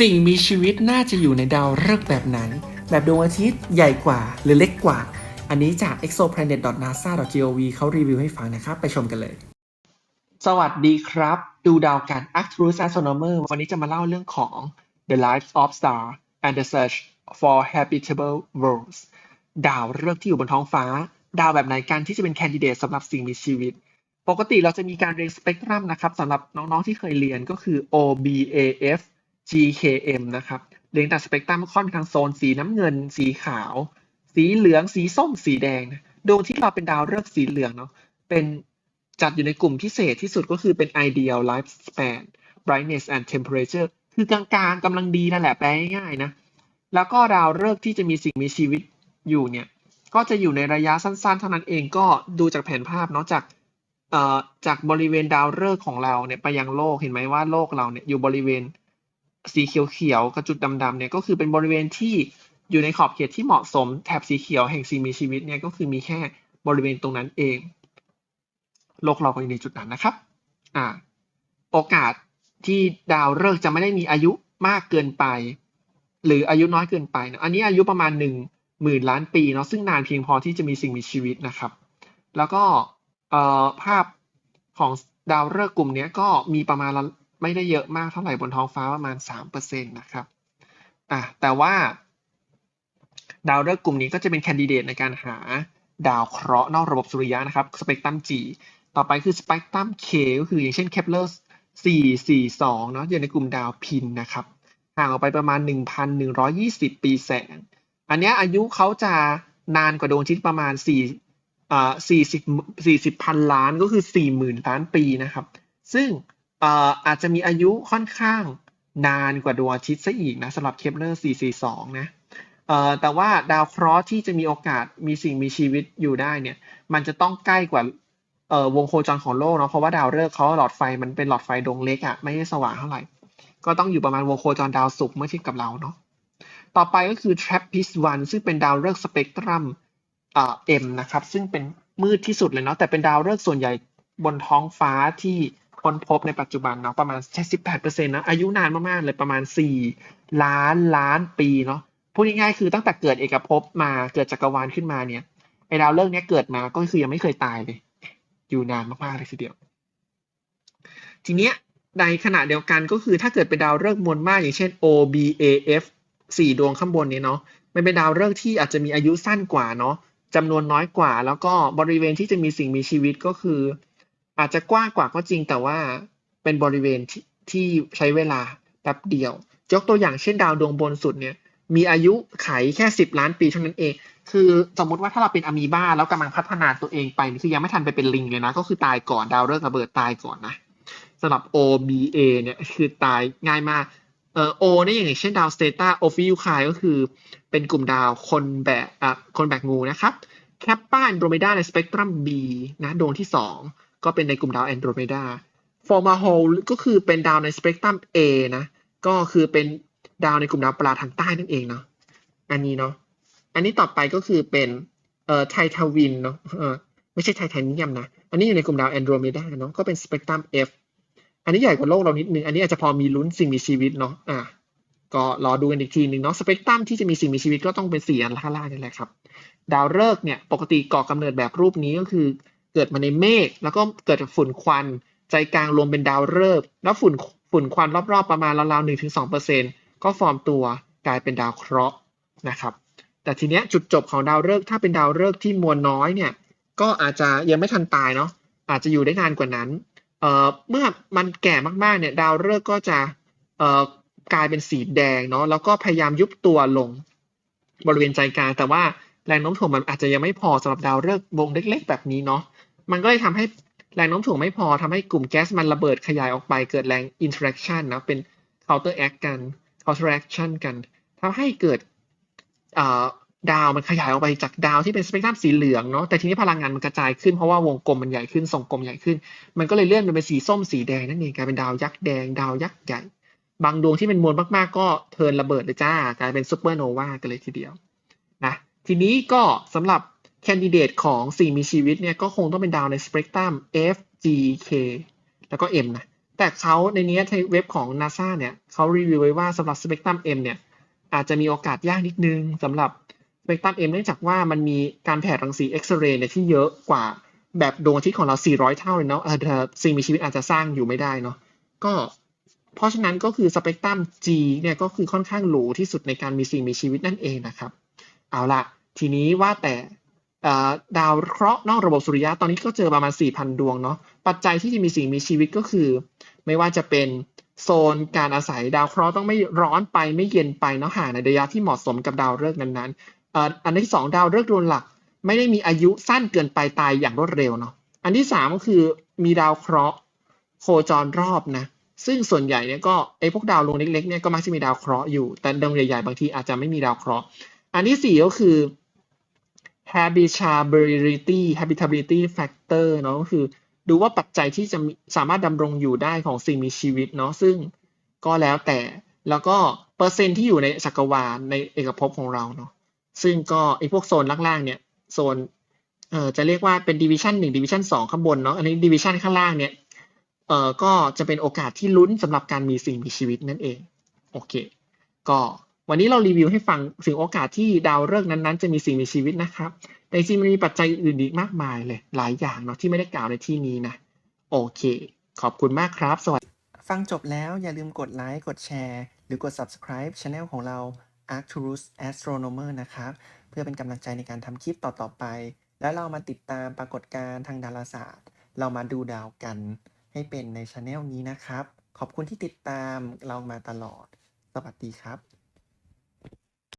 สิ่งมีชีวิตน่าจะอยู่ในดาวฤกษ์แบบไหนแบบดวงอาทิตย์ใหญ่กว่าหรือเล็กกว่า อันนี้จาก exoplanet.nasa.gov เขารีวิวให้ฟังนะครับ ไปชมกันเลย สวัสดีครับ ดูดาวกัน Arcturus Astronomer วันนี้จะมาเล่าเรื่องของ The Lives of Star and the Search for Habitable Worlds ดาวฤกษ์ที่อยู่บนท้องฟ้า ดาวแบบไหนกันที่จะเป็นแคนดิเดตสำหรับสิ่งมีชีวิตปกติเราจะมีการเรียงสเปกตรัมนะครับสำหรับน้องๆที่เคยเรียนก็คือ OBAF GKM นะครับเรียงตามสเปกตรัมค่อนไปทางโซนสีน้ำเงิน สีขาว สีเหลือง สีส้ม สีแดงนะดวงที่เราเป็นดาวฤกษ์สีเหลืองเนาะเป็นจัดอยู่ในกลุ่มพิเศษที่สุดก็คือเป็น ideal lifespan brightness and temperature คือกลางๆกำลังดีนั่นแหละแปลง่ายๆนะ แล้วก็ดาวฤกษ์ที่จะมีสิ่งมีชีวิตอยู่เนี่ย ก็จะอยู่ในระยะสั้นๆ เท่านั้นเองก็ดูจากแผนภาพเนาะจากเอ่อจากบริเวณดาวฤกษ์ของเราเนี่ยไปยังโลกเห็นไหมว่าโลกเราเนี่ยอยู่บริเวณ สีเขียวๆกับจุดดำๆเนี่ยก็คือเป็นบริเวณที่อยู่ในขอบเขตที่เหมาะสมแถบสีเขียวแห่งสิ่งมีชีวิตเนี่ยก็คือมีแค่บริเวณตรงนั้นเอง โลกเราก็อยู่ในจุดนั้นนะครับอ่าโอกาสที่ดาวฤกษ์จะไม่ได้มีอายุมากเกินไป หรืออายุน้อยเกินไปเนอะอันนี้อายุประมาณหนึ่งหมื่นล้านปีเนาะซึ่งนานเพียงพอที่จะมีสิ่งมีชีวิตนะครับ แล้วก็ภาพของดาวฤกษ์กลุ่มนี้ก็มีประมาณ ไม่ได้เยอะมากเท่าไหร่บนท้องฟ้าประมาณสามเปอร์เซ็นตนะครับอะแต่ว่า ดาวฤกษ์กลุ่มนี้ก็จะเป็นแคนดิเดตในการหาดาวเคราะห์นอกระบบสุริยะนะครับสเปกตรัม G ต่อไปคือสเปกตรัม K ก็คืออย่างเช่น Kepler 442เนาะอยู่ในกลุ่มดาวพินนะครับห่างออกไปประมาณ 1,120 ปีแสง อันเนี้ยอายุเขาจะนานกว่าดวงอาทิตย์ประมาณ4อ่า40 40พันล้านก็คือ 40,000 ล้านปีนะครับ ซึ่ง อาจจะมีอายุค่อนข้างนานกว่าดวงอาทิตย์ซะอีกนะสำหรับเคปเลอร์442 นะแต่ว่าดาวเคราะห์ที่จะมีโอกาสมีสิ่งมีชีวิตอยู่ได้เนี่ย มันจะต้องใกล้กว่าวงโคจรของโลกเนาะเพราะว่าดาวฤกษ์เขาหลอดไฟมันเป็นหลอดไฟดวงเล็กอะ่ะไม่ได้สว่างเท่าไหร่ ก็ต้องอยู่ประมาณวงโคจรดาวศุกร์เมื่อเทียบกับเราเนาะต่อไปก็คือ TRAPPIST-1 ซึ่งเป็นดาวฤกษ์สเปกตรัมเอ่อ M นะครับ ซึ่งเป็นมืดที่สุดเลยเนาะแต่เป็นดาวฤกษ์ส่วนใหญ่บนท้องฟ้าที่ ค้นพบในปัจจุบันเนาะประมาณแค่18%นะอายุนานมากๆเลยประมาณ4ล้านล้านปีเนาะพูดง่ายๆคือตั้งแต่เกิดเอกภพมาเกิดจักรวาลขึ้นมาเนี่ยไอดาวฤกษ์เนี้ยเกิดมาก็คือยังไม่เคยตายเลย อยู่นานมากๆเลยทีเดียว ทีเนี้ยในขณะเดียวกันก็คือถ้าเกิดเป็นดาวฤกษ์มวลมากอย่างเช่น OBAF สี่ดวงข้างบนนี้เนาะมันเป็นดาวฤกษ์ที่อาจจะมีอายุสั้นกว่าเนาะจำนวนน้อยกว่า แล้วก็บริเวณที่จะมีสิ่งมีชีวิตก็คือ อาจจะกว้างกว่าก็จริงแต่ว่าเป็นบริเวณที่ที่ใช้เวลาแป๊บเดียว ยกตัวอย่างเช่นดาวดวงบนสุดเนี่ย มีอายุไขแค่สิบล้านปีเท่านั้นเอง คือสมมติว่าถ้าเราเป็นอะมีบาแล้วกำลังพัฒนาตัวเองไปคือยังไม่ทันไปเป็นลิงเลยนะ ก็คือตายก่อนดาวฤกษ์ระเบิดตายก่อนนะสำหรับ OBA เนี่ยคือตายง่ายมากเอ่อโอเนี่ยอย่างเช่นดาวสเตต้าโอฟิวคายก็คือเป็นกลุ่มดาวคนแบกอะคนแบกงูนะครับแคปป้าแอนโดรเมดาในสเปกตรัม B นะดวงที่ 2 ก็เป็นในกลุ่มดาวแอนโดรเมดาฟอร์มาโฮก็คือเป็นดาวในสเปกตรัม A นะ ก็คือเป็นดาวในกลุ่มดาวปลาทางใต้นั่นเองเนาะอันนี้เนาะอันนี้ต่อไปก็คือเป็นเอ่อไททาวินเนาะเออไม่ใช่ไททานียมนะ อันนี้อยู่ในกลุ่มดาวแอนโดรเมดาเนาะก็เป็นสเปกตรัม F อันนี้ใหญ่กว่าโลกเรานิดนึง อันนี้อาจจะพอมีลุ้นสิ่งมีชีวิตเนาะอะก็รอดูกันอีกทีหนึ่งเนาะสเปกตรัมที่จะมีสิ่งมีชีวิตก็ต้องเป็นสี่อันล่างนี่แหละครับ ดาวฤกษ์เนี่ยปกติก่อกำเนิดแบบรูปนี้ก็คือ เกิดมาในเมฆแล้วก็เกิดจากฝุ่นควัน ใจกลางรวมเป็นดาวฤกษ์แล้วฝุ่นฝุ่นควันรอบๆประมาณราวๆหนึ่งถึงสองเปอร์เซ็นต์ก็ฟอร์มตัวกลายเป็นดาวเคราะห์นะครับ แต่ทีเนี้ยจุดจบของดาวฤกษ์ถ้าเป็นดาวฤกษ์ที่มวลน้อยเนี่ยก็อาจจะยังไม่ทันตายเนาะอาจจะอยู่ได้นานกว่านั้นเอ่อเมื่อมันแก่มากๆเนี่ยดาวฤกษ์ก็จะเอ่อกลายเป็นสีแดงเนาะแล้วก็พยายามยุบตัวลงบริเวณใจกลางแต่ว่า แรงโน้มถ่วงมันอาจจะยังไม่พอสำหรับดาวฤกษ์วงเล็ก ๆ แบบนี้เนาะมันก็เลยทำให้แรงโน้มถ่วงไม่พอทำให้กลุ่มแก๊สมันระเบิดขยายออกไปเกิดแรง interaction นะเป็น counteract กัน counteraction กันทำให้เกิดดาวมันขยายออกไปจากดาวที่เป็นสเปกตรัมสีเหลืองเนาะแต่ทีนี้พลังงานมันกระจายขึ้นเพราะว่าวงกลมมันใหญ่ขึ้นทรงกลมใหญ่ขึ้น มันก็เลยเลื่อนไปเป็นสีส้มสีแดงนั่นเองกลายเป็นดาวยักษ์แดง ดาวยักษ์ใหญ่ บางดวงที่เป็นมวลมากๆ ก็เทินระเบิดเลยจ้ากลายเป็นซูเปอร์โนวากันเลยทีเดียว ทีนี้ก็สำหรับแคนดิเดตของสิ่งมีชีวิตเนี่ยก็คงต้องเป็นดาวในสเปกตรัม F G K แล้วก็ M นะแต่เขาในนี้ในเว็บของ NASA เนี่ยเขารีวิวไว้ว่าสำหรับสเปกตรัม M เนี่ยอาจจะมีโอกาสยากนิดนึงสำหรับสเปกตรัม M เนื่องจากว่ามันมีการแผ่รังสีเอ็กซเรย์เนี่ยที่เยอะกว่าแบบดวงอาทิตย์ของเรา 400 เท่าเลยเนาะเออสิ่งมีชีวิตอาจจะสร้างอยู่ไม่ได้เนาะก็เพราะฉะนั้นก็คือสเปกตรัม G เนี่ยก็คือค่อนข้างหรูที่สุดในการมีสิ่งมีชีวิตนั่นเองนะครับ เอาละทีนี้ว่าแต่ดาวเคราะห์นอกระบบสุริยะตอนนี้ก็เจอประมาณ 4,000 ดวงเนาะปัจจัยที่จะมีสิ่งมีชีวิตก็คือ ไม่ว่าจะเป็นโซนการอาศัยดาวเคราะห์ต้องไม่ร้อนไปไม่เย็นไปเนาะห่างในระยะที่เหมาะสมกับดาวฤกษ์นั้นๆอันที่สองดาวฤกษ์ดวงหลัก ไม่ได้มีอายุสั้นเกินไปตายอย่างรวดเร็วเนาะอันที่สามก็คือมีดาวเคราะห์โคจรรอบนะซึ่งส่วนใหญ่เนี่ยก็ไอ้พวกดาวดวงเล็กๆเนี่ยก็มักจะมีดาวเคราะห์อยู่แต่ดวงใหญ่ๆบางทีอาจจะไม่มีดาวเคราะห์ อันที่สี่ก็คือ habitability habitability factor เนาะก็คือ ดูว่าปัจจัยที่จะสามารถดำรงอยู่ได้ของสิ่งมีชีวิตเนาะซึ่งก็แล้วแต่แล้วก็เปอร์เซ็นต์ที่อยู่ในจักรวาลในเอกภพของเราเนาะซึ่งก็ไอพวกโซนล่างๆเนี่ยโซนเอ่อจะเรียกว่าเป็น division 1 division 2ข้างบนเนาะอันนี้ division ข้างล่างเนี่ยเอ่อก็จะเป็นโอกาสที่ลุ้นสำหรับการมีสิ่งมีชีวิตนั่นเองโอเค ก็ วันนี้เรารีวิวให้ฟังถึงโอกาสที่ดาวฤกษ์นั้นๆ จะมีสิ่งมีชีวิตนะครับ แต่จริงมันมีปัจจัยอื่นอีกมากมายเลย หลายอย่างเนาะที่ไม่ได้กล่าวในที่นี้นะ โอเค ขอบคุณมากครับ สวัสดี ฟังจบแล้วอย่าลืมกดไลค์ กดแชร์ หรือกด subscribe Channel ของเรา Arcturus Astronomer นะครับ เพื่อเป็นกำลังใจในการทำคลิปต่อๆไป แล้วเรามาติดตามปรากฏการณ์ทางดาราศาสตร์ เรามาดูดาวกัน ให้เป็นใน Channel นี้นะครับ ขอบคุณที่ติดตามเรามาตลอด สวัสดีครับ